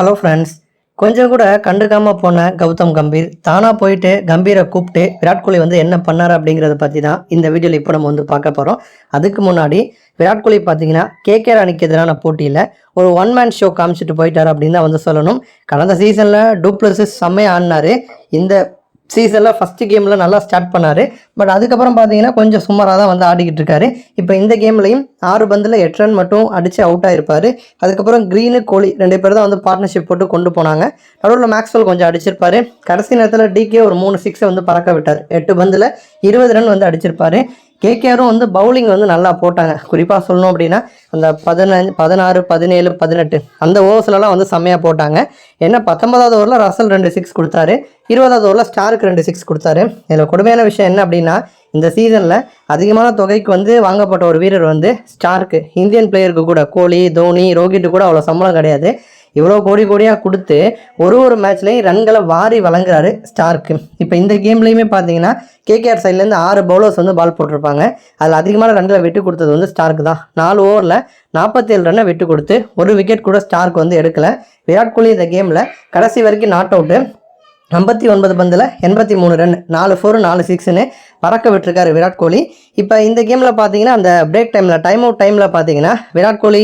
Hello friends கொஞ்சம் கூட கண்டுக்காமல் போன கௌதம் கம்பீர். தானாக போயிட்டு கம்பீரை கூப்பிட்டு விராட் கோலி வந்து என்ன பண்ணார் அப்படிங்கிறத பற்றி தான் இந்த வீடியோவில் இப்போ நம்ம வந்து பார்க்க போகிறோம் அதுக்கு முன்னாடி விராட் கோலி பார்த்தீங்கன்னா கேகேஆர் அணிக்கு எதிரான போட்டியில் ஒரு ஒன் மேன் ஷோ காமிச்சிட்டு போயிட்டார் அப்படின்னு தான் வந்து சொல்லணும். கடந்த சீசனில் டூப்ளஸஸ் செம்மையாக ஆடினார். இந்த சீசனில் ஃபஸ்ட்டு கேமில் நல்லா ஸ்டார்ட் பண்ணார். பட் அதுக்கப்புறம் பார்த்தீங்கன்னா கொஞ்சம் சுமாராக தான் வந்து ஆடிக்கிட்டு இருக்காரு. இப்போ இந்த கேம்லையும் ஆறு பந்தில் எட்டு ரன் மட்டும் அடித்து அவுட் ஆகிருப்பார் அதுக்கப்புறம் க்ரீனு கோலி ரெண்டு பேர் தான் வந்து பார்ட்னர்ஷிப் போட்டு கொண்டு போனாங்க. நடுவில் மேக்ஸ்வெல் கொஞ்சம் அடிச்சிருப்பார். கடைசி நேரத்தில் டிகே ஒரு மூணு சிக்ஸை வந்து பறக்க விட்டார். எட்டு பந்தில் இருபது ரன் வந்து அடிச்சிருப்பார். கேகேஆரும் வந்து பவுலிங் வந்து நல்லா போட்டாங்க. குறிப்பாக சொல்லணும் அப்படின்னா அந்த பதினஞ்சு பதினாறு பதினேழு பதினெட்டு அந்த ஓவர்ஸ்லலாம் வந்து செம்மையாக போட்டாங்க. ஏன்னா பத்தொன்பதாவது ஓவரில் ரசல் ரெண்டு சிக்ஸ் கொடுத்தாரு. இருபதாவது ஓவரில் ஸ்டாருக்கு ரெண்டு சிக்ஸ் கொடுத்தாரு. இதில் கொடுமையான விஷயம் என்ன அப்படின்னா இந்த சீசனில் அதிகமான தொகைக்கு வந்து வாங்கப்பட்ட ஒரு வீரர் வந்து ஸ்டார்க்கு. இந்தியன் பிளேயருக்கு கூட கோலி தோனி ரோஹிட்டு கூட அவ்வளோ சம்பளம் கிடையாது. இவ்வளோ கோடி கோடியாக கொடுத்து ஒரு ஒரு மேட்ச்லேயும் ரன்களை வாரி வழங்குறாரு ஸ்டார்க்கு இப்போ இந்த கேம்லேயுமே பார்த்தீங்கன்னா கேகேஆர் சைட்லேருந்து ஆறு பவுலர்ஸ் வந்து பால் போட்டிருப்பாங்க. அதில் அதிகமான ரன்களை விட்டு கொடுத்தது வந்து ஸ்டார்க்கு தான். நாலு ஓவரில் நாற்பத்தேழு ரன்னை விட்டு கொடுத்து ஒரு விக்கெட் கூட ஸ்டார்க்கு வந்து எடுக்கலை. விராட் கோலி இந்த கேமில் கடைசி வரைக்கும் நாட் அவுட்டு ஐம்பத்தி ஒன்பது பந்தில் எண்பத்தி மூணு ரன் நாலு ஃபோர் நாலு சிக்ஸ்னு பறக்க விட்டுருக்காரு விராட் கோலி. இப்போ இந்த கேமில் பார்த்தீங்கன்னா அந்த பிரேக் டைமில் டைம் அவுட் டைமில் பார்த்தீங்கன்னா விராட் கோலி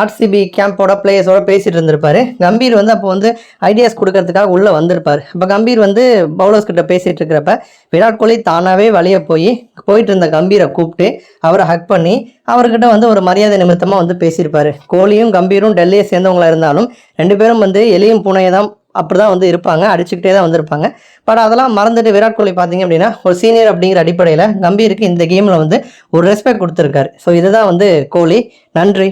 ஆர்சிபி கேம்போட பிளேயர்ஸோட பேசிகிட்டு இருந்திருப்பார். கம்பீர் வந்து அப்போ வந்து ஐடியாஸ் கொடுக்கறதுக்காக உள்ளே வந்திருப்பார். இப்போ கம்பீர் வந்து பவுலர்ஸ் கிட்ட பேசிகிட்டு இருக்கிறப்ப விராட் கோலி தானாகவே வழியை போய் போயிட்டு இருந்த கம்பீரை கூப்பிட்டு அவரை ஹக் பண்ணி அவர்கிட்ட வந்து ஒரு மரியாதை நிமித்தமாக வந்து பேசியிருப்பார். கோலியும் கம்பீரும் டெல்லியை சேர்ந்தவங்களா இருந்தாலும் ரெண்டு பேரும் வந்து எலியும் பூனையை தான் அப்படி தான் வந்து இருப்பாங்க அடிச்சுக்கிட்டே தான் வந்திருப்பாங்க. பட் அதெல்லாம் மறந்துட்டு விராட் கோலி பார்த்தீங்க அப்படின்னா ஒரு சீனியர் அப்படிங்கிற அடிப்படையில் கம்பீருக்கு இந்த கேமில் வந்து ஒரு ரெஸ்பெக்ட் கொடுத்துருக்காரு. ஸோ இதுதான் வந்து கோலி. நன்றி.